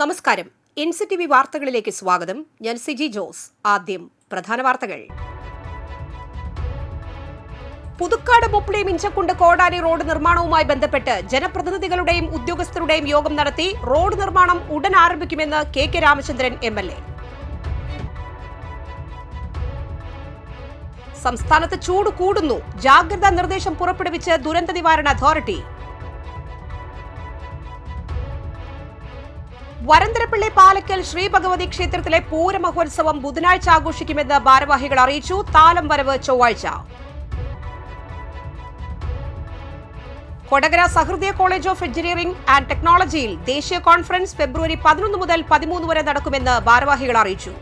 നമസ്കാരം. N C T V വാർത്തകളിലേക്ക് സ്വാഗതം. ഞാൻ സിജി ജോസ്. ആദ്യം പ്രധാന വാർത്തകൾ. പുതുക്കാട് മുപ്പിളിയും ഇഞ്ചക്കുണ്ട് കോടാലി റോഡ് നിർമ്മാണവുമായി ബന്ധപ്പെട്ട് ജനപ്രതിനിധികളുടെയും ഉദ്യോഗസ്ഥരുടെയും യോഗം നടത്തി റോഡ് നിർമ്മാണം ഉടൻ ആരംഭിക്കുമെന്ന് K K Ramachandran M L A. സംസ്ഥാനത്ത് ചൂട് കൂടുന്നു. ജാഗ്രതാ നിർദ്ദേശം പുറപ്പെടുവിച്ച് ദുരന്ത നിവാരണ അതോറിറ്റി. വരന്തരപ്പള്ളി പാലക്കൽ ശ്രീ ഭഗവതി ക്ഷേത്രത്തിലെ പൂരമഹോത്സവം ബുധനാഴ്ച ആഘോഷിക്കുമെന്ന് ഭാരവാഹികൾ അറിയിച്ചു. താലം വരവ് ചൊവ്വാഴ്ച. Kodakara Sahrudaya college of engineering and ടെക്നോളജിയിൽ ദേശീയ കോൺഫറൻസ് ഫെബ്രുവരി പതിനൊന്ന് മുതൽ പതിമൂന്ന് വരെ നടക്കുമെന്ന് ഭാരവാഹികൾ അറിയിച്ചു.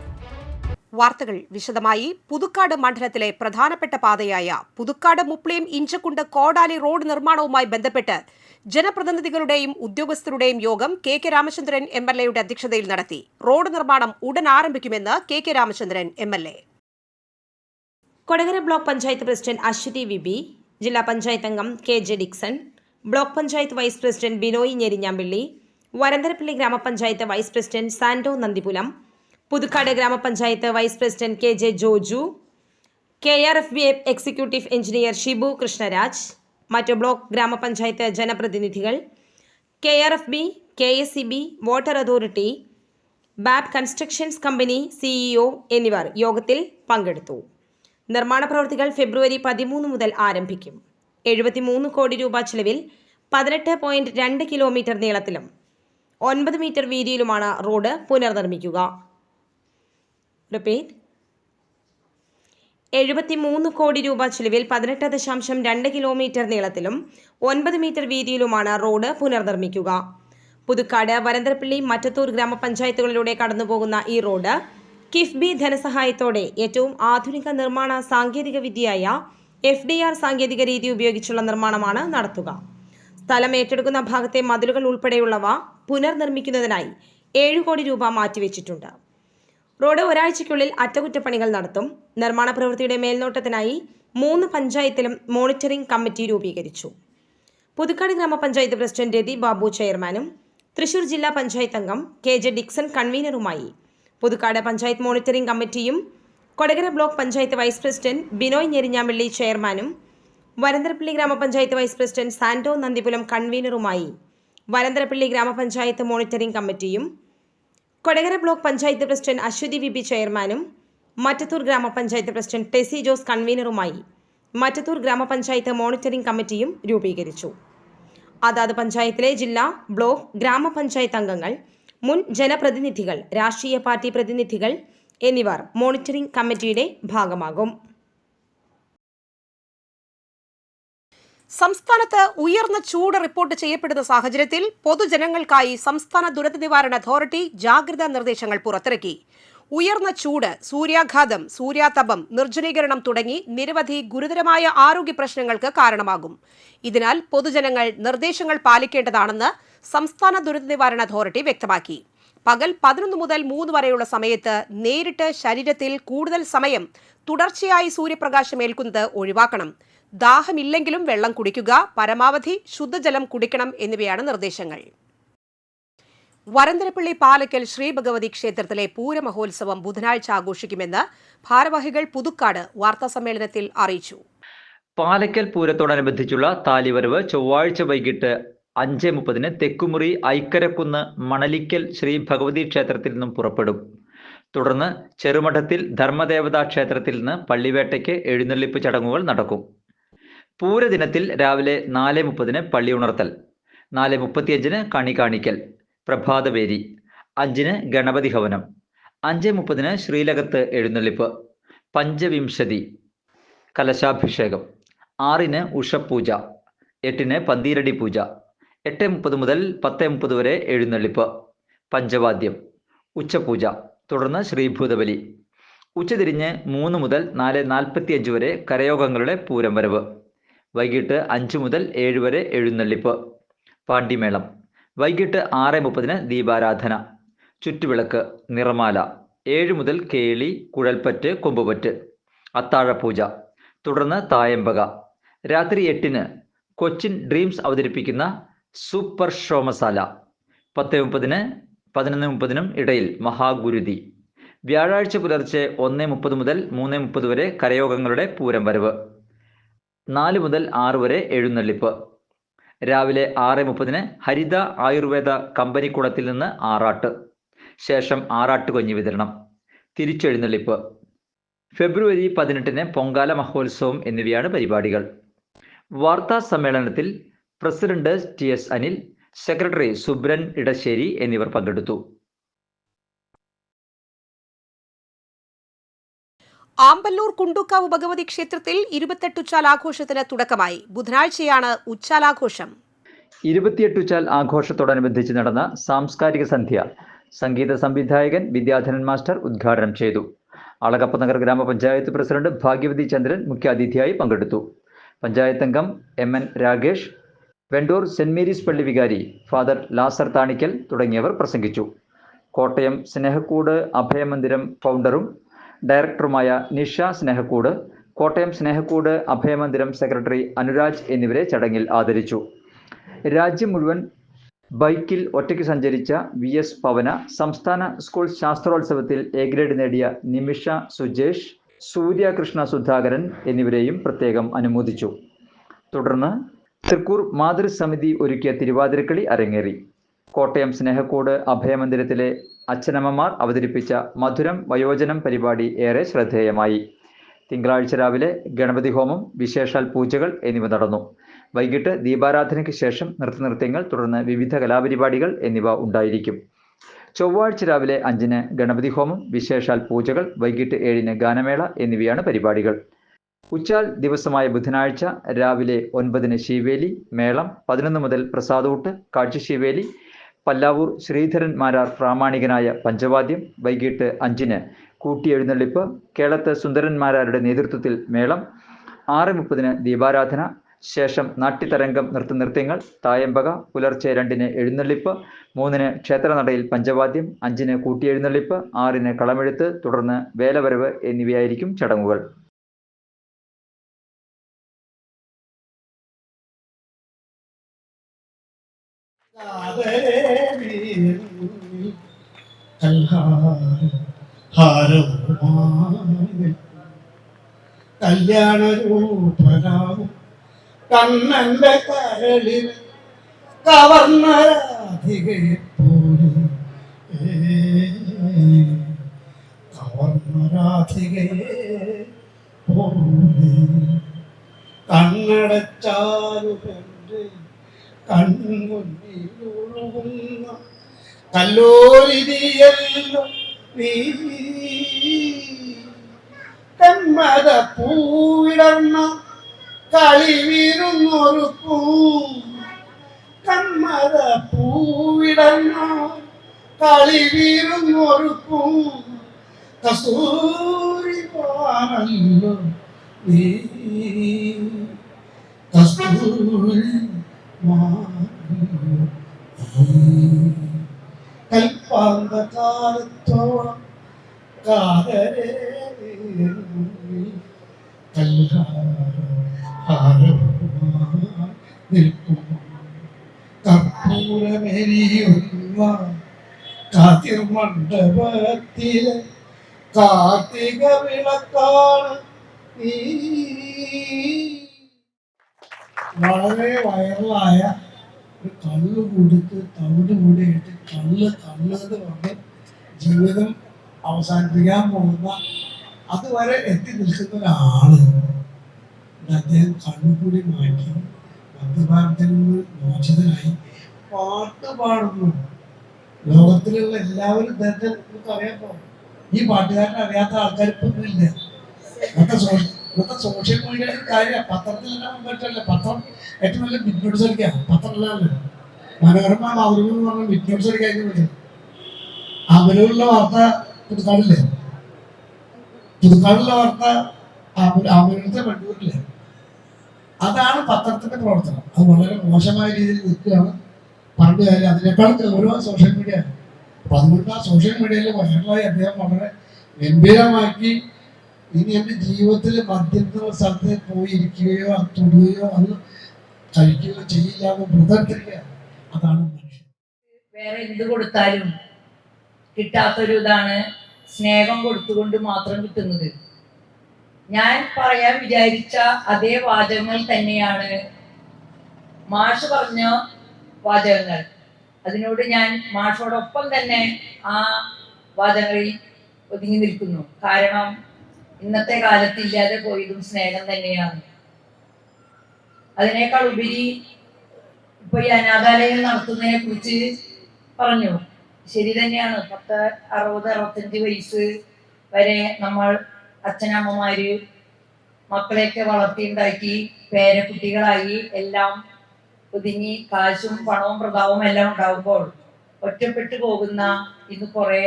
വാർത്തകൾ വിശദമായി. പുതുക്കാട് മണ്ഡലത്തിലെ പ്രധാനപ്പെട്ട പാതയായ പുതുക്കാട് മുപ്ലിയം ഇഞ്ചക്കുണ്ട് കോടാലി റോഡ് നിർമ്മാണവുമായി ബന്ധപ്പെട്ട് ജനപ്രതിനിധികളുടെയും ഉദ്യോഗസ്ഥരുടെയും യോഗം K K Ramachandran M L എയുടെ അധ്യക്ഷതയിൽ നടത്തി. റോഡ് നിർമ്മാണം ഉടൻ ആരംഭിക്കുമെന്ന് K K Ramachandran M L A. Kodakara block panchayat president Aswathy V B ജില്ലാ പഞ്ചായത്ത് അംഗം K J Dixon block panchayat vice president Binoy Njerinjampilly Varantharappilly ഗ്രാമപഞ്ചായത്ത് വൈസ് പ്രസിഡന്റ് സാന്റോ നന്ദിപുലം പുതുക്കാട് ഗ്രാമപഞ്ചായത്ത് vice president K J Joju K R F B executive engineer Shibu Krishnaraj മറ്റു block ഗ്രാമപഞ്ചായത്ത് ജനപ്രതിനിധികൾ K R F B K S C B water authority Bab constructions company CEO എന്നിവർ യോഗത്തിൽ പങ്കെടുത്തു. നിർമ്മാണ പ്രവൃത്തികൾ ഫെബ്രുവരി പതിമൂന്ന് മുതൽ ആരംഭിക്കും. എഴുപത്തിമൂന്ന് കോടി രൂപ ചിലവിൽ പതിനെട്ട് പോയിന്റ് രണ്ട് കിലോമീറ്റർ നീളത്തിലും ഒൻപത് മീറ്റർ വീതിയിലുമാണ് റോഡ് പുനർനിർമ്മിക്കുക. റിപ്പീറ്റ് എഴുപത്തിമൂന്ന് കോടി രൂപ ചിലവിൽ പതിനെട്ട് ദശാംശം രണ്ട് കിലോമീറ്റർ നീളത്തിലും ഒൻപത് മീറ്റർ വീതിയിലുമാണ് റോഡ് പുനർനിർമ്മിക്കുക. പുതുക്കാട് വരന്തരപ്പള്ളി മറ്റത്തൂർ ഗ്രാമപഞ്ചായത്തുകളിലൂടെ കടന്നുപോകുന്ന ഈ റോഡ് കിഫ്ബി ധനസഹായത്തോടെ ഏറ്റവും ആധുനിക നിർമ്മാണ സാങ്കേതിക വിദ്യയായ എഫ് ഡി ആർ സാങ്കേതിക രീതി ഉപയോഗിച്ചുള്ള നിർമ്മാണമാണ് നടത്തുക. സ്ഥലം ഏറ്റെടുക്കുന്ന ഭാഗത്തെ മതിലുകൾ ഉൾപ്പെടെയുള്ളവ പുനർനിർമ്മിക്കുന്നതിനായി ഏഴ് കോടി രൂപ മാറ്റിവെച്ചിട്ടുണ്ട്. റോഡ് ഒരാഴ്ചയ്ക്കുള്ളിൽ അറ്റകുറ്റപ്പണികൾ നടത്തും. നിർമ്മാണ പ്രവൃത്തിയുടെ മേൽനോട്ടത്തിനായി മൂന്ന് പഞ്ചായത്തിലും മോണിറ്ററിംഗ് കമ്മിറ്റി രൂപീകരിച്ചു. പുതുക്കാട് ഗ്രാമപഞ്ചായത്ത് പ്രസിഡന്റ് രതി ബാബു ചെയർമാനും തൃശൂർ ജില്ലാ പഞ്ചായത്ത് അംഗം കെ ജെ ഡിക്സൺ കൺവീനറുമായി. പുതുക്കാട് പഞ്ചായത്ത് മോണിറ്ററിംഗ് കമ്മിറ്റിയും Kodakara block panchayat vice president Binoy Njerinjampilly ചെയർമാനും വരന്തരപ്പള്ളി ഗ്രാമപഞ്ചായത്ത് വൈസ് പ്രസിഡന്റ് സാന്റോ നന്ദിപുലം കൺവീനറുമായി. വരന്തരപ്പള്ളി ഗ്രാമപഞ്ചായത്ത് മോണിറ്ററിംഗ് കമ്മിറ്റിയും Kodakara block panchayat president Aswathy V B ചെയർമാനും മറ്റത്തൂർ ഗ്രാമപഞ്ചായത്ത് പ്രസിഡന്റ് ടെസി ജോസ് കൺവീനറുമായി മറ്റത്തൂർ ഗ്രാമപഞ്ചായത്ത് മോണിറ്ററിംഗ് കമ്മിറ്റിയും രൂപീകരിച്ചു. അതാത് പഞ്ചായത്തിലെ ജില്ലാ ബ്ലോക്ക് ഗ്രാമപഞ്ചായത്ത് അംഗങ്ങൾ മുൻ ജനപ്രതിനിധികൾ രാഷ്ട്രീയ പാർട്ടി പ്രതിനിധികൾ എന്നിവർ മോണിറ്ററിംഗ് കമ്മിറ്റിയുടെ ഭാഗമാകും. സംസ്ഥാനത്ത് ഉയർന്ന ചൂട് റിപ്പോർട്ട് ചെയ്യപ്പെടുന്ന സാഹചര്യത്തിൽ പൊതുജനങ്ങൾക്കായി സംസ്ഥാന ദുരന്ത നിവാരണ അതോറിറ്റി ജാഗ്രതാ നിർദ്ദേശങ്ങൾ പുറത്തിറക്കി. ഉയർന്ന ചൂട് സൂര്യാഘാതം സൂര്യാതപം നിർജലീകരണം തുടങ്ങി നിരവധി ഗുരുതരമായ ആരോഗ്യ പ്രശ്നങ്ങൾക്ക് കാരണമാകും. ഇതിനാൽ പൊതുജനങ്ങൾ നിർദ്ദേശങ്ങൾ പാലിക്കേണ്ടതാണെന്ന് സംസ്ഥാന ദുരന്ത നിവാരണ അതോറിറ്റി വ്യക്തമാക്കി. പകൽ പതിനൊന്ന് മുതൽ മൂന്ന് വരെയുള്ള സമയത്ത് നേരിട്ട് ശരീരത്തിൽ കൂടുതൽ സമയം തുടർച്ചയായി സൂര്യപ്രകാശം ഏൽക്കുന്നത് ഒഴിവാക്കണം. ദാഹമില്ലെങ്കിലും വെള്ളം കുടിക്കുക പരമാവധി ശുദ്ധജലം കുടിക്കണം എന്നിവയാണ് നിർദ്ദേശങ്ങൾ. വരന്തരപ്പള്ളി പാലക്കൽ ശ്രീഭഗവതി ക്ഷേത്രത്തിലെ പൂരമഹോത്സവം ബുധനാഴ്ച ആഘോഷിക്കുമെന്ന് ഭാരവാഹികൾ പുതുക്കാട് വാർത്താസമ്മേളനത്തിൽ അറിയിച്ചു. പാലക്കൽ പൂരത്തോടനുബന്ധിച്ചുള്ള താലിവരവ് ചൊവ്വാഴ്ച വൈകിട്ട് അഞ്ച് മുപ്പതിന് തെക്കുമുറി ഐക്കരക്കുന്ന് മണലിക്കൽ ശ്രീ ഭഗവതി ക്ഷേത്രത്തിൽ നിന്നും പുറപ്പെടും. തുടർന്ന് ചെറുമഠത്തിൽ ധർമ്മദേവതാ ക്ഷേത്രത്തിൽ നിന്ന് പള്ളിവേട്ടയ്ക്ക് എഴുന്നള്ളിപ്പ് ചടങ്ങുകൾ നടക്കും. പൂരദിനത്തിൽ രാവിലെ നാല് മുപ്പതിന് പള്ളി ഉണർത്തൽ നാല് മുപ്പത്തിയഞ്ചിന് കണി കാണിക്കൽ പ്രഭാതവേരി അഞ്ചിന് ഗണപതി ഹവനം അഞ്ച് മുപ്പതിന് ശ്രീലകത്ത് എഴുന്നള്ളിപ്പ് പഞ്ചവിംശതി കലശാഭിഷേകം ആറിന് ഉഷപൂജ എട്ടിന് പന്തീരടി പൂജ എട്ട് മുപ്പത് മുതൽ പത്ത് മുപ്പത് വരെ എഴുന്നള്ളിപ്പ്. പഞ്ചവാദ്യം. ഉച്ചപൂജ. തുടർന്ന് ശ്രീഭൂതബലി. ഉച്ചതിരിഞ്ഞ് മൂന്ന് മുതൽ നാല് നാൽപ്പത്തിയഞ്ച് വരെ കരയോഗങ്ങളുടെ പൂരം വരവ് വൈകിട്ട് അഞ്ച് മുതൽ ഏഴ് വരെ എഴുന്നള്ളിപ്പ്. പാണ്ഡിമേളം. വൈകിട്ട് ആറ് മുപ്പതിന് ദീപാരാധന. ചുറ്റുവിളക്ക്. നിറമാല. ഏഴ് മുതൽ കേളി കുഴൽപ്പറ്റ് കൊമ്പുപറ്റ്. അത്താഴപൂജ. തുടർന്ന് തായമ്പക. രാത്രി എട്ടിന് കൊച്ചിൻ ഡ്രീംസ് അവതരിപ്പിക്കുന്ന സൂപ്പർ ഷോ മസാല പത്ത് മുപ്പതിന് പതിനൊന്ന് മുപ്പതിനും ഇടയിൽ മഹാഗുരുതി. വ്യാഴാഴ്ച പുലർച്ചെ ഒന്ന് മുപ്പത് മുതൽ മൂന്ന് മുപ്പത് വരെ കരയോഗങ്ങളുടെ പൂരം വരവ്. നാല് മുതൽ ആറ് വരെ എഴുന്നള്ളിപ്പ്. രാവിലെ ആറ് മുപ്പതിന് ഹരിത ആയുർവേദ കമ്പനി കമ്പനിക്കുളത്തിൽ നിന്ന് ആറാട്ട്. ശേഷം ആറാട്ട് കൊഞ്ഞി വിതരണം. തിരിച്ചെഴുന്നള്ളിപ്പ്. ഫെബ്രുവരി പതിനെട്ടിന് പൊങ്കാല മഹോത്സവം എന്നിവയാണ് പരിപാടികൾ. വാർത്താ സമ്മേളനത്തിൽ president T S Anil secretary Subran Edassery എന്നിവർ പങ്കെടുത്തു. ആമ്പല്ലൂർ കുണ്ടുക്കാവ് ഭഗവതി ക്ഷേത്രത്തിൽ ഇരുപത്തെട്ട് ഉച്ചാൽ ആഘോഷത്തിന് തുടക്കമായി. ബുധനാഴ്ചയാണ് ഉച്ചാലാഘോഷം. ഇരുപത്തിയെട്ട് ഉച്ചാൽ ആഘോഷത്തോടനുബന്ധിച്ച് നടന്ന സാംസ്കാരിക സന്ധ്യ സംഗീത സംവിധായകൻ വിദ്യാധനൻ മാസ്റ്റർ ഉദ്ഘാടനം ചെയ്തു. അളകപ്പ നഗർ ഗ്രാമപഞ്ചായത്ത് പ്രസിഡന്റ് ഭാഗ്യവതി ചന്ദ്രൻ മുഖ്യാതിഥിയായി പങ്കെടുത്തു. പഞ്ചായത്തംഗം M N Ragesh Vendore saint Mary's പള്ളി വികാരി ഫാദർ ലാസർ താണിക്കൽ തുടങ്ങിയവർ പ്രസംഗിച്ചു. കോട്ടയം സ്നേഹക്കൂട് അഭയമന്ദിരം ഫൗണ്ടറും ഡയറക്ടറുമായ നിഷ സ്നേഹക്കൂട് കോട്ടയം സ്നേഹക്കൂട് അഭയമന്ദിരം സെക്രട്ടറി അനുരാജ് എന്നിവരെ ചടങ്ങിൽ ആദരിച്ചു. രാജ്യം മുഴുവൻ ബൈക്കിൽ ഒറ്റയ്ക്ക് സഞ്ചരിച്ച വി എസ് പവന സംസ്ഥാന സ്കൂൾ ശാസ്ത്രോത്സവത്തിൽ എ ഗ്രേഡ് നേടിയ നിമിഷ സുജേഷ് സൂര്യകൃഷ്ണ സുധാകരൻ എന്നിവരെയും പ്രത്യേകം അനുമോദിച്ചു. തുടർന്ന് തൃക്കൂർ മാതൃസമിതി ഒരുക്കിയ തിരുവാതിരക്കളി അരങ്ങേറി. കോട്ടയം സ്നേഹക്കൂട് അഭയമന്ദിരത്തിലെ അച്ഛനമ്മമാർ അവതരിപ്പിച്ച മധുരം വയോജനം പരിപാടി ഏറെ ശ്രദ്ധേയമായി. തിങ്കളാഴ്ച രാവിലെ ഗണപതി ഹോമം വിശേഷാൽ പൂജകൾ എന്നിവ നടന്നു. വൈകിട്ട് ദീപാരാധനയ്ക്ക് ശേഷം നൃത്തനൃത്യങ്ങൾ തുടർന്ന് വിവിധ കലാപരിപാടികൾ എന്നിവ ഉണ്ടായിരിക്കും. ചൊവ്വാഴ്ച രാവിലെ അഞ്ചിന് ഗണപതി ഹോമം വിശേഷാൽ പൂജകൾ വൈകിട്ട് ഏഴിന് ഗാനമേള എന്നിവയാണ് പരിപാടികൾ. ഉച്ചാൽ ദിവസമായ ബുധനാഴ്ച രാവിലെ ഒൻപതിന് ശിവേലി മേളം പതിനൊന്ന് മുതൽ പ്രസാദൂട്ട് കാഴ്ചശിവേലി പല്ലാവൂർ ശ്രീധരൻ മാരാർ പ്രാമാണികനായ പഞ്ചവാദ്യം വൈകിട്ട് അഞ്ചിന് കൂട്ടിയെഴുന്നള്ളിപ്പ് കേളത്ത് സുന്ദരൻ മാരാരുടെ നേതൃത്വത്തിൽ മേളം ആറ് മുപ്പതിന് ദീപാരാധന ശേഷം നാട്യതരംഗം നൃത്തനൃത്യങ്ങൾ തായമ്പക പുലർച്ചെ രണ്ടിന് എഴുന്നള്ളിപ്പ് മൂന്നിന് ക്ഷേത്രനടയിൽ പഞ്ചവാദ്യം അഞ്ചിന് കൂട്ടിയെഴുന്നള്ളിപ്പ് ആറിന് കളമെഴുത്ത് തുടർന്ന് വേലവരവ് എന്നിവയായിരിക്കും ചടങ്ങുകൾ. കല്യാണരൂപനാവും കണ്ണന്റെ കരളിൽ കവർന്ന രാധികയെ പോലെ പോലെ കണ്ണടച്ചാലുപന്റെ കൺമുന്നിലൊഴുകുന്ന കല്ലോരിതിയല്ലോ നീ കന്മത പൂവിടർന്ന കളിവീരുന്നൊരുക്കും കന്മത പൂവിടർന്ന പൂ കസ്തൂരി പാറല്ലോ നീ. കസ്തൂരി മാറല്ലോ കൽപ്പാന്ത കാലത്തോളം കാതരേ. നിൽക്കും കർപ്പൂരമെരിയുന്ന കാത്തിർ മണ്ഡപത്തിലെ കാർത്തിക വിളക്കാണ് നീ. വളരെ വൈറലായ ഒരു കള്ള് കൊടുത്ത് തവിട് കൂടിയിട്ട് കള്ള് കള്ള് എന്ന് പറഞ്ഞ് ജീവിതം അവസാനിപ്പിക്കാൻ പോകുന്ന അതുവരെ എത്തി നിൽക്കുന്ന ഒരാൾ അദ്ദേഹം കണ്ണുകൂടി മാറ്റി മദ്യപാനത്തിൽ നിന്ന് മോചിതനായി പാട്ട് പാടുന്നു. ലോകത്തിലുള്ള എല്ലാവരും ഇദ്ദേഹത്തെ നിങ്ങൾക്ക് പോകും ഈ പാട്ടുകാരനെ അറിയാത്ത ആൾക്കാർ ഇപ്പൊ ഇല്ല ഇന്നത്തെ സോഷ്യൽ മീഡിയയിൽ കാര്യം പത്രത്തിലെല്ലാം വന്നിട്ടല്ലേ പത്രം ഏറ്റവും നല്ല ന്യൂസ് അടിക്കാം പത്രമല്ലല്ലോ മനോരമ മാതൃഭൂമി എന്ന് പറഞ്ഞ ബിഗ് അടിക്കാൻ പറ്റും. അവരുള്ള വാർത്ത പുതുക്കാടില്ലേ? പുതുക്കാടുള്ള വാർത്ത അവരുടെ വണ്ടൂരില്ലേ അതാണ് പത്രത്തിന്റെ പ്രവർത്തനം. അത് വളരെ മോശമായ രീതിയിൽ നിൽക്കുകയാണ്. പറഞ്ഞു കാര്യം അതിനേക്കാളും ഗൗരവം സോഷ്യൽ മീഡിയ അപ്പൊ അതുകൊണ്ട് ആ സോഷ്യൽ മീഡിയയിൽ വൈറലായി അദ്ദേഹം വളരെ ഗംഭീരമാക്കി ഇനി എന്റെ ജീവിതത്തിൽ മദ്യത്തിനുള്ള സ്ഥലത്ത് പോയിരിക്കുകയോ അത് തൊടുകയോ അത് കഴിക്കുകയോ ചെയ്യില്ല എന്ന് അതാണ് മനുഷ്യൻ. വേറെ എന്ത് കൊടുത്താലും കിട്ടാത്തൊരു ഇതാണ് സ്നേഹം കൊടുത്തുകൊണ്ട് മാത്രം കിട്ടുന്നത്. ഞാൻ പറയാൻ വിചാരിച്ച അതേ വാചകങ്ങൾ തന്നെയാണ് മാഷ് പറഞ്ഞ വാചകങ്ങൾ. അതിനോട് ഞാൻ മാഷോടൊപ്പം തന്നെ ആ വാചകങ്ങളിൽ ഒതുങ്ങി നിൽക്കുന്നു. കാരണം ഇന്നത്തെ കാലത്ത് ഇല്ലാതെ പോയതും സ്നേഹം തന്നെയാണ്. അതിനേക്കാൾ ഉപരി ഇപ്പൊ ഈ അനാഥാലയം നടത്തുന്നതിനെ കുറിച്ച് പറഞ്ഞു. ശരി തന്നെയാണ്. പത്ത് അറുപത് അറുപത്തഞ്ച് വയസ്സ് വരെ നമ്മൾ അച്ഛനമ്മമാര് മക്കളെയൊക്കെ വളർത്തിയുണ്ടാക്കി പേരക്കുട്ടികളായി എല്ലാം ഒതുങ്ങി കാശും പണവും പ്രതാപവും എല്ലാം ഉണ്ടാകുമ്പോൾ ഒറ്റപ്പെട്ടു പോകുന്ന ഇന്ന് കുറെ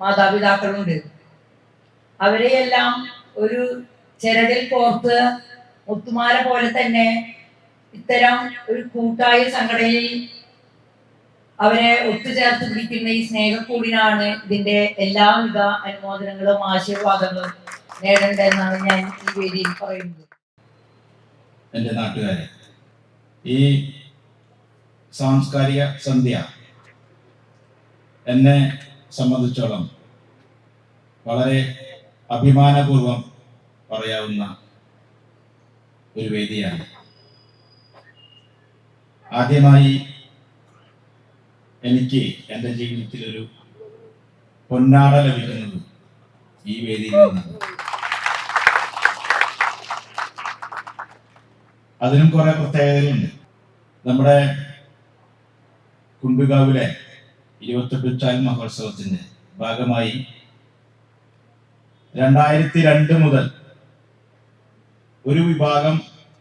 മാതാപിതാക്കളുണ്ട്. അവരെയെല്ലാം ഒരു ചിരടിൽ കോർത്ത് മുത്തുമാല പോലെ തന്നെ ഇത്തരം ഒരു കൂട്ടായ സംഘടനയിൽ അവരെ ഒത്തുചേർത്ത് പിടിക്കുന്ന ഈ സ്നേഹക്കൂടിനാണ് ഇതിന്റെ എല്ലാവിധ അനുമോദനങ്ങളും ആശീർവാദങ്ങളും നേടേണ്ടതെന്നാണ് ഞാൻ ഈ വേദിയിൽ പറയുന്നത്. എന്റെ നാട്ടുകാരെ ഈ സാംസ്കാരിക സന്ധ്യ എന്നെ സംബന്ധിച്ചോളം വളരെ അഭിമാനപൂർവം പറയാവുന്ന ഒരു വേദിയാണ്. ആദ്യമായി എനിക്ക് എന്റെ ജീവിതത്തിൽ ഒരു പൊന്നാട ലഭിക്കുന്നത് ഈ വേദിയിൽ നിന്നാണ്. അതിനും കുറെ പ്രത്യേകതകളുണ്ട്. നമ്മുടെ കുണ്ടുകാവിലെ ഇരുപത്തെട്ട് ചാൽ മഹോത്സവത്തിന്റെ ഭാഗമായി രണ്ടായിരത്തി രണ്ട് മുതൽ ഒരു വിഭാഗം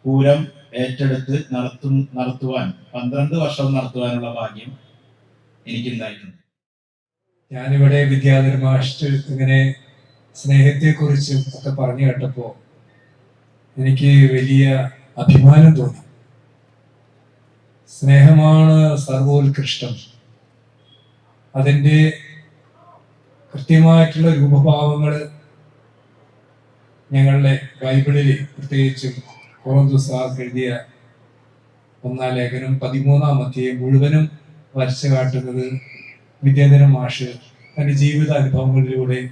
പൂരം ഏറ്റെടുത്ത് നടത്തു നടത്തുവാൻ പന്ത്രണ്ട് വർഷം നടത്തുവാനുള്ള ഭാഗ്യം എനിക്കുണ്ടായിട്ടുണ്ട്. ഞാനിവിടെ വിദ്യാധര മാഷ്ടർ ഇങ്ങനെ സ്നേഹത്തെക്കുറിച്ചും ഒക്കെ പറഞ്ഞു കേട്ടപ്പോൾ എനിക്ക് വലിയ അഭിമാനം തോന്നി. സ്നേഹമാണ് സർവോത്കൃഷ്ടം. അതിന്റെ കൃത്യമായിട്ടുള്ള രൂപഭാവങ്ങൾ ഞങ്ങളുടെ ബൈബിളിൽ പ്രത്യേകിച്ചും കോറന്തുസാസ് എഴുതിയ ഒന്നാം ലേഖനം പതിമൂന്നാം അധ്യായം മുഴുവനും വരച്ചു കാട്ടുന്നത് വിദ്യാധര മാഷ് തന്റെ ജീവിത അനുഭവങ്ങളിലൂടെ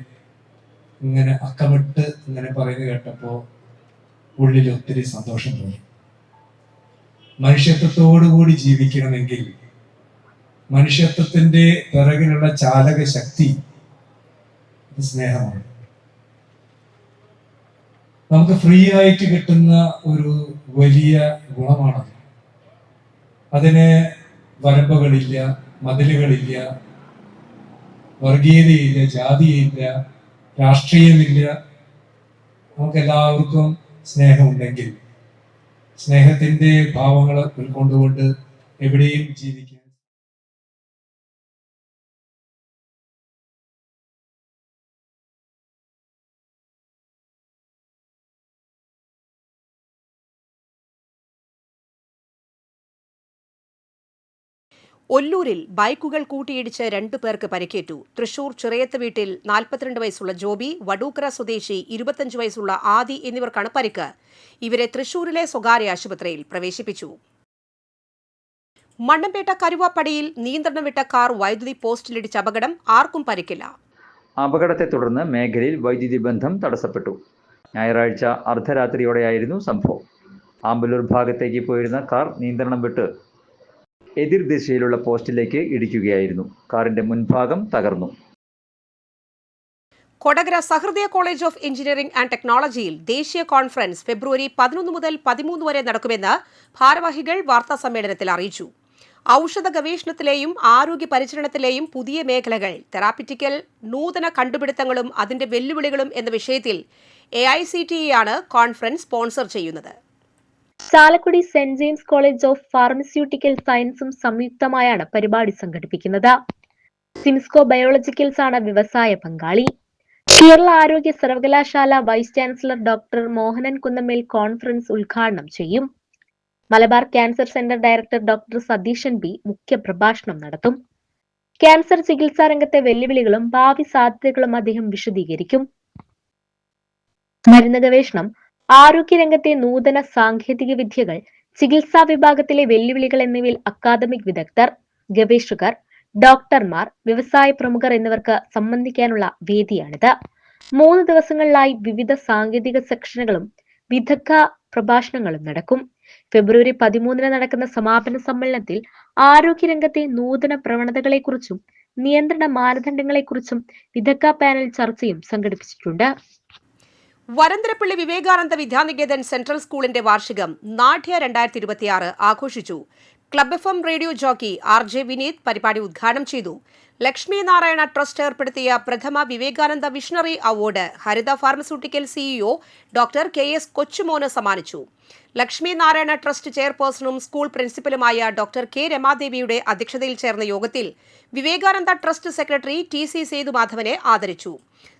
ഇങ്ങനെ അക്കമിട്ട് ഇങ്ങനെ പറയുന്നത് കേട്ടപ്പോൾ ഉള്ളിൽ ഒത്തിരി സന്തോഷം തോന്നി. മനുഷ്യത്വത്തോടുകൂടി ജീവിക്കണമെങ്കിൽ മനുഷ്യത്വത്തിന്റെ പിറകിലുള്ള ചാലക ശക്തി സ്നേഹമാണ്. നമുക്ക് ഫ്രീ ആയിട്ട് കിട്ടുന്ന ഒരു വലിയ ഗുണമാണത്. അതിന് വരമ്പുകളില്ല മതിലുകളില്ല വർഗീയതയില്ല ജാതിയില്ല രാഷ്ട്രീയമില്ല. നമുക്ക് എല്ലാവർക്കും സ്നേഹമുണ്ടെങ്കിൽ സ്നേഹത്തിന്റെ ഭാവങ്ങൾ ഉൾക്കൊണ്ടുകൊണ്ട് എവിടെയും ജീവിക്കാൻ ഒല്ലൂരിൽ ബൈക്കുകൾ കൂട്ടിയിടിച്ച് രണ്ടു പേർക്ക് പരിക്കേറ്റു. തൃശൂർ ചിറയത്ത് വീട്ടിൽ നാൽപ്പത്തിരണ്ട് വയസ്സുള്ള ജോബി വടൂക്കര സ്വദേശി ഇരുപത്തഞ്ച് വയസ്സുള്ള ആദി എന്നിവർക്കാണ് പരിക്ക്. ഇവരെ തൃശൂരിലെ സ്വകാര്യ ആശുപത്രിയിൽ പ്രവേശിപ്പിച്ചു. മണ്ണമ്പേട്ട കരുവാപ്പടിയിൽ നിയന്ത്രണം വിട്ട കാർ വൈദ്യുതി പോസ്റ്റിലിടിച്ച അപകടം ആർക്കും പരിക്കില്ല. അപകടത്തെ തുടർന്ന് മേഖലയിൽ വൈദ്യുതി ബന്ധം തടസ്സപ്പെട്ടു. ഞായറാഴ്ച അർദ്ധരാത്രിയോടെയായിരുന്നു സംഭവം. ആമ്പലൂർ ഭാഗത്തേക്ക് പോയിരുന്ന കാർ നിയന്ത്രണം വിട്ട് എതിർ ദിശയിലുള്ള പോസ്റ്റിലേക്ക് ഇടിക്കുകയായിരുന്നു. കാറിന്റെ മുൻഭാഗം തകർന്നു. Kodakara Sahrudaya college of engineering and ടെക്നോളജിയിൽ ദേശീയ കോൺഫറൻസ് ഫെബ്രുവരി പതിനൊന്ന് മുതൽ പതിമൂന്ന് വരെ നടക്കുമെന്ന് ഭാരവാഹികൾ വാർത്താ സമ്മേളനത്തിൽ അറിയിച്ചു. ഔഷധ ഗവേഷണത്തിലെയും ആരോഗ്യ പരിചരണത്തിലെയും പുതിയ മേഖലകൾ തെറാപ്പിറ്റിക്കൽ നൂതന കണ്ടുപിടുത്തങ്ങളും അതിന്റെ വെല്ലുവിളികളും എന്ന വിഷയത്തിൽ എ ആണ് കോൺഫറൻസ് സ്പോൺസർ ചെയ്യുന്നത്. Chalakudy saint James college of pharmaceutical സയൻസും സംയുക്തമായാണ് പരിപാടി സംഘടിപ്പിക്കുന്നത്. സിംസ്കോ ബയോളജിക്കൽസ് ആണ് വ്യവസായ പങ്കാളി. കേരള ആരോഗ്യ സർവകലാശാല vice chancellor doctor Mohanan Kunnummal conference ഉദ്ഘാടനം ചെയ്യും. Malabar cancer centre director doctor Satheesan B മുഖ്യപ്രഭാഷണം നടത്തും. ക്യാൻസർ ചികിത്സാ രംഗത്തെ വെല്ലുവിളികളും ഭാവി സാധ്യതകളും അദ്ദേഹം വിശദീകരിക്കും. മരുന്ന് ഗവേഷണം ആരോഗ്യരംഗത്തെ നൂതന സാങ്കേതിക വിദ്യകൾ ചികിത്സാ വിഭാഗത്തിലെ വെല്ലുവിളികൾ എന്നിവയിൽ അക്കാദമിക് വിദഗ്ധർ ഗവേഷകർ ഡോക്ടർമാർ വ്യവസായ പ്രമുഖർ എന്നിവർക്ക് സംബന്ധിക്കാനുള്ള വേദിയാണിത്. മൂന്ന് ദിവസങ്ങളിലായി വിവിധ സാങ്കേതിക സെക്ഷനുകളും വിദഗ്ധ പ്രഭാഷണങ്ങളും നടക്കും. ഫെബ്രുവരി പതിമൂന്നിന് നടക്കുന്ന സമാപന സമ്മേളനത്തിൽ ആരോഗ്യരംഗത്തെ നൂതന പ്രവണതകളെക്കുറിച്ചും നിയന്ത്രണ മാനദണ്ഡങ്ങളെക്കുറിച്ചും വിദഗ്ധ പാനൽ ചർച്ചയും സംഘടിപ്പിച്ചിട്ടുണ്ട്. വരന്തരപ്പള്ളി വിവേകാനന്ദ വിദ്യാനികേതൻ സെൻട്രൽ സ്കൂളിന്റെ വാർഷികം നാട്യ രണ്ടായിരത്തി ഇരുപത്തിയാറ് ആഘോഷിച്ചു. Club F M radio jockey R J Vineeth പരിപാടി ഉദ്ഘാടനം ചെയ്തു. ലക്ഷ്മി നാരായണ ട്രസ്റ്റ് ഏർപ്പെടുത്തിയ പ്രഥമ Vivekananda visionary award Haritha pharmaceutical CEO doctor K S കൊച്ചുമോന് സമ്മാനിച്ചു. ലക്ഷ്മി നാരായണ ട്രസ്റ്റ് ചെയർപേഴ്സണും സ്കൂൾ പ്രിൻസിപ്പലുമായ ഡോക്ടർ കെ രമാദേവിയുടെ അധ്യക്ഷതയിൽ ചേർന്ന യോഗത്തിൽ Vivekananda trust secretary T C സേതുമാധവനെ ആദരിച്ചു.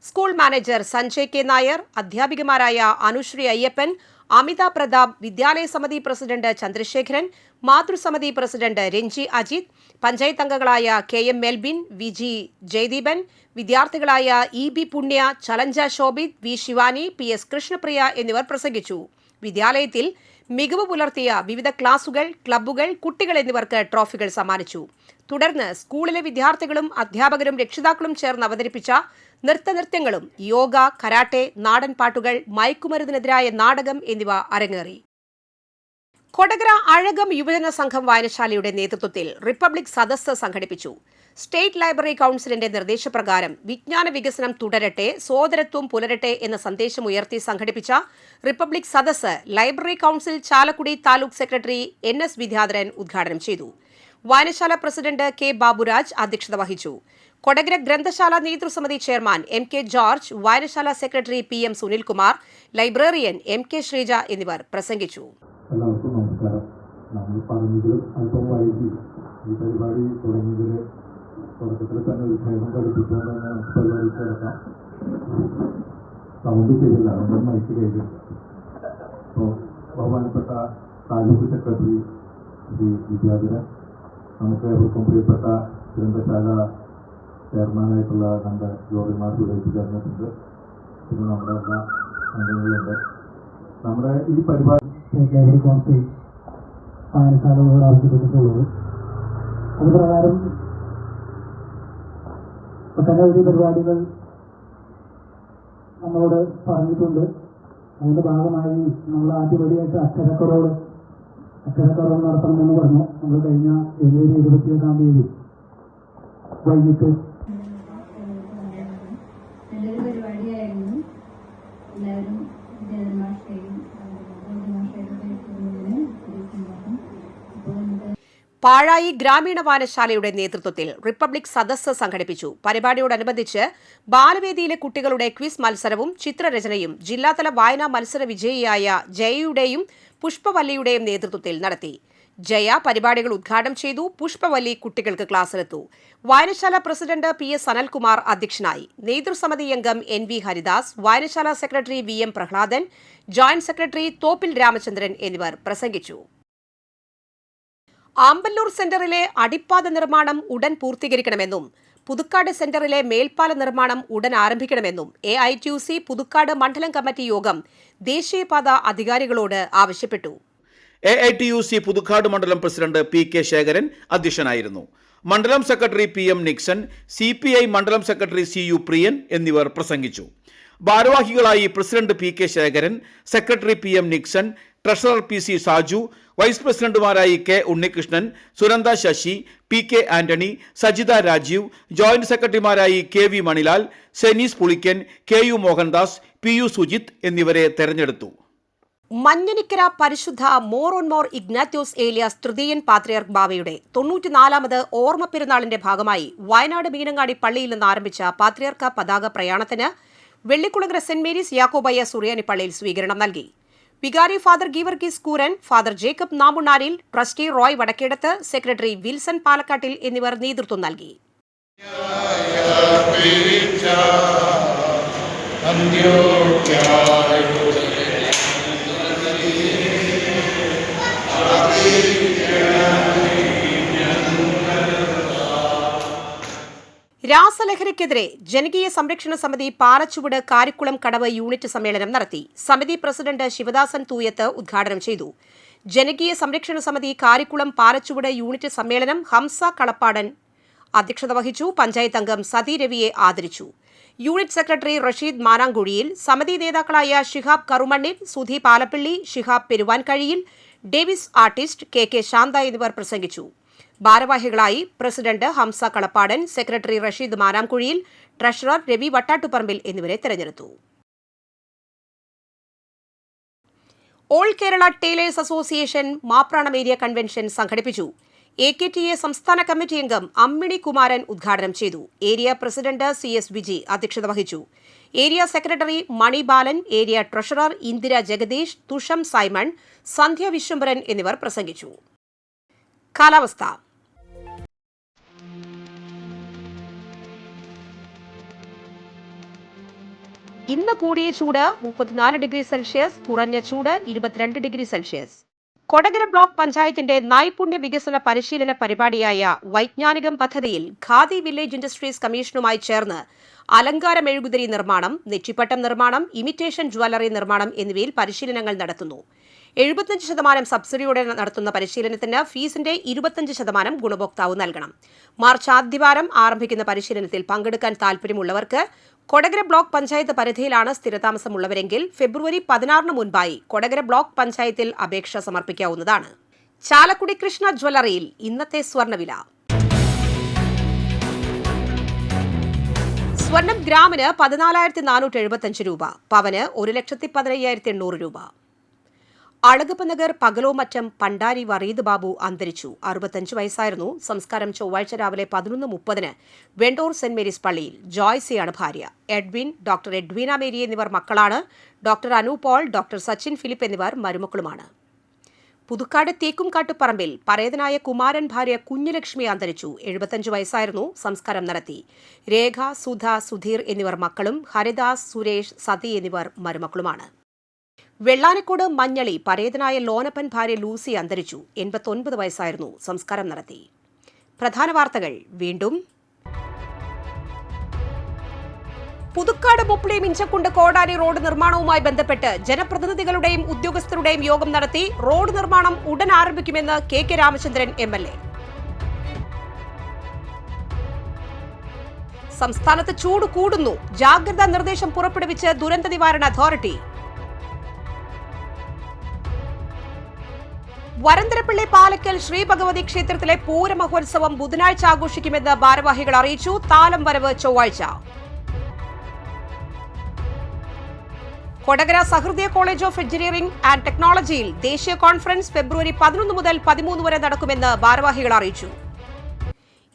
School manager Sanjay K Nair അധ്യാപികമാരായ Anusree Ayyappan Amitha Prathap വിദ്യാലയ സമിതി പ്രസിഡന്റ് ചന്ദ്രശേഖരൻ മാതൃസമിതി പ്രസിഡന്റ് രഞ്ജി അജിത് പഞ്ചായത്ത് അംഗങ്ങളായ K M Melbin V G Jayadeepan വിദ്യാർത്ഥികളായ E B Punya ചലഞ്ച Shobhith V Shivani P S Krishnapriya എന്നിവർ പ്രസംഗിച്ചു. വിദ്യാലയത്തിൽ മികവ് പുലർത്തിയ വിവിധ ക്ലാസുകൾ ക്ലബ്ബുകൾ കുട്ടികൾ എന്നിവർക്ക് ട്രോഫികൾ സമ്മാനിച്ചു. തുടർന്ന് സ്കൂളിലെ വിദ്യാർത്ഥികളും അധ്യാപകരും രക്ഷിതാക്കളും ചേർന്ന് അവതരിപ്പിച്ച നൃത്തനൃത്യങ്ങളും യോഗ കരാട്ടെ നാടൻ പാട്ടുകൾ മയക്കുമരുന്നിനെതിരായ നാടകം എന്നിവ അരങ്ങേറി. കൊടകര അഴകം യുവജന സംഘം വായനശാലയുടെ നേതൃത്വത്തിൽ റിപ്പബ്ലിക് സദസ്സ് സംഘടിപ്പിച്ചു. സ്റ്റേറ്റ് ലൈബ്രറി കൗൺസിലിന്റെ നിർദ്ദേശപ്രകാരം വിജ്ഞാന വികസനം തുടരട്ടെ സോദരത്വം പുലരട്ടെ എന്ന സന്ദേശം ഉയർത്തി സംഘടിപ്പിച്ച റിപ്പബ്ലിക് സദസ് library council Chalakudy taluk secretary N S Vidyadharan ഉദ്ഘാടനം ചെയ്തു. വായനശാല പ്രസിഡന്റ് കെ ബാബുരാജ് അധ്യക്ഷത വഹിച്ചു. കൊടകര ഗ്രന്ഥശാല നേതൃസമിതി ചെയർമാൻ എം കെ ജോർജ് വായനശാല secretary P M Sunilkumar librarian M K Sreeja എന്നിവർ പ്രസംഗിച്ചു. എല്ലാവർക്കും നമസ്കാരം. നമ്മൾ പറഞ്ഞത് അല്പം വൈകി. ഈ പരിപാടി തുടങ്ങിയതിൽ തുടക്കത്തിൽ തന്നെ വിഭേദം പഠിപ്പിച്ചുകൊണ്ട് തന്നെ നമുക്ക് പരിപാടി കേൾക്കാം സൗണ്ട് ശരിയില്ല അതുകൊണ്ട് മൈക്ക് കഴിഞ്ഞില്ല അപ്പോൾ ബഹുമാനപ്പെട്ട താലൂക്ക് സെക്രട്ടറി ശ്രീ വിദ്യാധരൻ നമുക്ക് ഏവർക്കും പ്രിയപ്പെട്ട ഗ്രന്ഥശാല ചെയർമാനായിട്ടുള്ള നമ്മുടെ ജോലിമാർ സുരേഷ് ചേർന്നിട്ടുണ്ട്. പിന്നെ നമ്മുടെ എല്ലാ അംഗങ്ങളുണ്ട്. നമ്മുടെ ഈ പരിപാടി വായനശാലകളോട് ആവശ്യപ്പെട്ടിട്ടുള്ളത്. അത് പ്രകാരം ഒട്ടനവധി പരിപാടികൾ നമ്മളോട് പറഞ്ഞിട്ടുണ്ട്. അതിന്റെ ഭാഗമായി നമ്മൾ ആദ്യപടിയായിട്ട് അക്ഷരക്കുറവ് അക്ഷരക്കുറവ് നടത്തണമെന്ന് പറഞ്ഞു. നമ്മൾ കഴിഞ്ഞ ജനുവരി ഇരുപത്തിയേഴാം തീയതി വൈകിട്ട് നല്ലൊരു പരിപാടിയായിരുന്നു എല്ലാവരും ജനമാഷയും മാഷയുടെ അപ്പോൾ നമുക്ക് പാഴായി ഗ്രാമീണ വായനശാലയുടെ നേതൃത്വത്തിൽ റിപ്പബ്ലിക് സദസ്സ് സംഘടിപ്പിച്ചു. പരിപാടിയോടനുബന്ധിച്ച് ബാലവേദിയിലെ കുട്ടികളുടെ ക്വിസ് മത്സരവും ചിത്രരചനയും ജില്ലാതല വായനാ മത്സര വിജയിയായ ജയയുടെയും പുഷ്പവല്ലിയുടെയും നേതൃത്വത്തിൽ നടത്തി. ജയ പരിപാടികൾ ഉദ്ഘാടനം ചെയ്തു. പുഷ്പവല്ലി കുട്ടികൾക്ക് ക്ലാസ്സിലെത്തു. വായനശാല പ്രസിഡന്റ് പി എസ് സനൽകുമാർ അധ്യക്ഷനായി. നേതൃസമിതി അംഗം എൻ വി ഹരിദാസ് വായനശാല secretary V M Prahladan joint secretary Thoppil Ramachandran എന്നിവർ പ്രസംഗിച്ചു. ആമ്പല്ലൂർ സെന്ററിലെ അടിപ്പാത നിർമ്മാണം ഉടൻ പൂർത്തീകരിക്കണമെന്നും പുതുക്കാട് സെന്ററിലെ മേൽപ്പാല നിർമ്മാണം ഉടൻ ആരംഭിക്കണമെന്നും A I T U C Puthukkad മണ്ഡലം കമ്മിറ്റി യോഗം ദേശീയപാത അധികാരികളോട് ആവശ്യപ്പെട്ടു. A I T U C Puthukkad മണ്ഡലം പ്രസിഡന്റ് പി കെ ശേഖരൻ അധ്യക്ഷനായിരുന്നു. മണ്ഡലം secretary P M Nixon C P I മണ്ഡലം സെക്രട്ടറി സി യു പ്രിയൻ എന്നിവർ പ്രസംഗിച്ചു. ഭാരവാഹികളായി president P K Sekharan secretary P M Nixon treasurer P C Saju vice പ്രസിഡന്റുമാരായി K Unnikrishnan Sunanda Sasi P K Antony Sajitha Rajeev joint സെക്രട്ടറിമാരായി K V Manilal Senees Pulickan K U Mohandas P U Sujith എന്നിവരെ തെരഞ്ഞെടുത്തു. മഞ്ഞനിക്കര പരിശുദ്ധ more ഓൺ more Ignatios Elias തൃതീയൻ patriarch ബാവയുടെ തൊണ്ണൂറ്റിനാലാമത് ഓർമ്മ പെരുന്നാളിന്റെ ഭാഗമായി വയനാട് മീനങ്ങാടി പള്ളിയിൽ നിന്ന് ആരംഭിച്ച പാത്രിയർക്ക പതാക പ്രയാണത്തിന് വെള്ളിക്കുളങ്ങര സെന്റ് മേരീസ് യാക്കോബയ്യ സുറിയാനി പള്ളിയിൽ സ്വീകരണം നൽകി. വികാരി father Geevarghese Kooran father Jacob Namunnaril trustee Roy Vadakkedath secretary Wilson Palakkattil എന്നിവർ നേതൃത്വം നൽകി. രാസലഹരിക്കെതിരെ ജനകീയ സംരക്ഷണ സമിതി പാറച്ചുവട് കാരിക്കുളം കടവ് യൂണിറ്റ് സമ്മേളനം നടത്തി. സമിതി പ്രസിഡന്റ് ശിവദാസൻ തൂയത്ത് ഉദ്ഘാടനം ചെയ്തു. ജനകീയ സംരക്ഷണ സമിതി കാരിക്കുളം പാറച്ചുവട് യൂണിറ്റ് സമ്മേളനം ഹംസ കളപ്പാടൻ അധ്യക്ഷത വഹിച്ചു. പഞ്ചായത്ത് അംഗം സതി രവിയെ ആദരിച്ചു. യൂണിറ്റ് സെക്രട്ടറി റഷീദ് മാനാങ്കുഴിയിൽ സമിതി നേതാക്കളായ Shihab Karumannil Sudhi Palappilly Shihab Peruvankuzhiyil Davis artist K K Santha എന്നിവർ പ്രസംഗിച്ചു. ഭാരവാഹികളായി president Hamsa Kalappadan secretary Rasheed Manamkuzhiyil treasurer Ravi Vattattuparambil എന്നിവരെ തെരഞ്ഞെടുത്തു. All Kerala tailors association Mapranam area convention സംഘടിപ്പിച്ചു. എ കെ ടി എ സംസ്ഥാന committee അംഗം അമ്മിണി കുമാരൻ ഉദ്ഘാടനം ചെയ്തു. Area president C S Viji അധ്യക്ഷത വഹിച്ചു. Area secretary Mani Balan area treasurer Indira Jagadeesh Thusham Simon Sandhya Viswambharan എന്നിവർ പ്രസംഗിച്ചു. കാലാവസ്ഥ. ഇന്ന് കൂടിയ ചൂട് മുപ്പത്തിനാല് ഡിഗ്രി സെൽഷ്യസ് കുറഞ്ഞ ചൂട് ഇരുപത്തിരണ്ട് ഡിഗ്രി സെൽഷ്യസ്. കൊടകര ബ്ലോക്ക് പഞ്ചായത്തിന്റെ നൈപുണ്യ വികസന പരിശീലന പരിപാടിയായ വൈജ്ഞാനികം പദ്ധതിയിൽ ഖാദി വില്ലേജ് ഇൻഡസ്ട്രീസ് കമ്മീഷനുമായി ചേർന്ന് അലങ്കാര മെഴുകുതിരി നിർമ്മാണം നെറ്റിപ്പട്ടം നിർമ്മാണം ഇമിറ്റേഷൻ ജ്വല്ലറി നിർമ്മാണം എന്നിവയിൽ പരിശീലനങ്ങൾ നടത്തുന്നു. എഴുപത്തഞ്ച് ശതമാനം സബ്സിഡിയോടെ നടത്തുന്ന പരിശീലനത്തിന് ഫീസിന്റെ ഇരുപത്തഞ്ച് ശതമാനം ഗുണഭോക്താവ് നൽകണം. മാർച്ച് ആദ്യവാരം ആരംഭിക്കുന്ന പരിശീലനത്തിൽ പങ്കെടുക്കാൻ താൽപ്പര്യമുള്ളവർക്ക് കൊടകര ബ്ലോക്ക് പഞ്ചായത്ത് പരിധിയിലാണ് സ്ഥിരതാമസമുള്ളവരെങ്കിൽ ഫെബ്രുവരി പതിനാറിന് മുൻപായി കൊടകര ബ്ലോക്ക് പഞ്ചായത്തിൽ അപേക്ഷ സമർപ്പിക്കാവുന്നതാണ്. ചാലക്കുടി കൃഷ്ണ ജ്വല്ലറിയിൽ ഇന്നത്തെ സ്വർണവില സ്വർണം ഗ്രാമിന് പതിനാലായിരത്തി നാനൂറ്റി എഴുപത്തഞ്ച് രൂപ പവന് ഒരു ലക്ഷത്തി പതിനയ്യായിരത്തി എണ്ണൂറ് രൂപ. അളകപ്പ നഗർ പകലോമറ്റം പണ്ടാരി വറീദ് ബാബു അന്തരിച്ചു. അറുപത്തഞ്ച് വയസ്സായിരുന്നു. സംസ്കാരം ചൊവ്വാഴ്ച രാവിലെ പതിനൊന്ന് മുപ്പതിന് വെണ്ടോർ സെന്റ് മേരീസ് പള്ളിയിൽ ജോയ്സിയാണ് ഭാര്യ. എഡ്വിൻ ഡോക്ടർ എഡ്വിന മേരി എന്നിവർ മക്കളാണ്. ഡോക്ടർ അനു പോൾ ഡോക്ടർ സച്ചിൻ ഫിലിപ്പ് എന്നിവർ മരുമക്കളുമാണ്. പുതുക്കാട് തേക്കുംകാട്ടുപറമ്പിൽ പരേതനായ കുമാരൻ ഭാര്യ കുഞ്ഞുലക്ഷ്മി അന്തരിച്ചു. എഴുപത്തഞ്ച് വയസ്സായിരുന്നു. സംസ്കാരം നടത്തി. രേഖ സുധ സുധീർ എന്നിവർ മക്കളും ഹരിദാസ് സുരേഷ് സതി എന്നിവർ മരുമക്കളുമാണ്. വെള്ളാനക്കോട് മഞ്ഞളി പരേതനായ ലോനപ്പൻ ഭാര്യ ലൂസി അന്തരിച്ചു. എൺപത്തൊൻപത് വയസ്സായിരുന്നു. സംസ്കാരം നടത്തി. പ്രധാന വാർത്തകൾ വീണ്ടും. പുതുക്കാട് മുപ്പിളി മിഞ്ചക്കുണ്ട് കോടാരി റോഡ് നിർമ്മാണവുമായി ബന്ധപ്പെട്ട് ജനപ്രതിനിധികളുടെയും ഉദ്യോഗസ്ഥരുടെയും യോഗം നടത്തി റോഡ് നിർമ്മാണം ഉടൻ ആരംഭിക്കുമെന്ന് K K Ramachandran M L A. സംസ്ഥാനത്ത് ചൂട് കൂടുന്നു. ജാഗ്രതാ നിർദ്ദേശം പുറപ്പെടുവിച്ച് ദുരന്ത നിവാരണ അതോറിറ്റി. വരന്തരപ്പള്ളി പാലക്കൽ ശ്രീ ഭഗവതി ക്ഷേത്രത്തിലെ പൂരമഹോത്സവം ബുധനാഴ്ച ആഘോഷിക്കുമെന്ന് ഭാരവാഹികൾ അറിയിച്ചു. താലം വരവ് ചൊവ്വാഴ്ച. Kodakara Sahrudaya college of engineering and ടെക്നോളജിയിൽ ദേശീയ കോൺഫറൻസ് ഫെബ്രുവരി പതിനൊന്ന് മുതൽ പതിമൂന്ന് വരെ നടക്കുമെന്ന് ഭാരവാഹികൾ അറിയിച്ചു.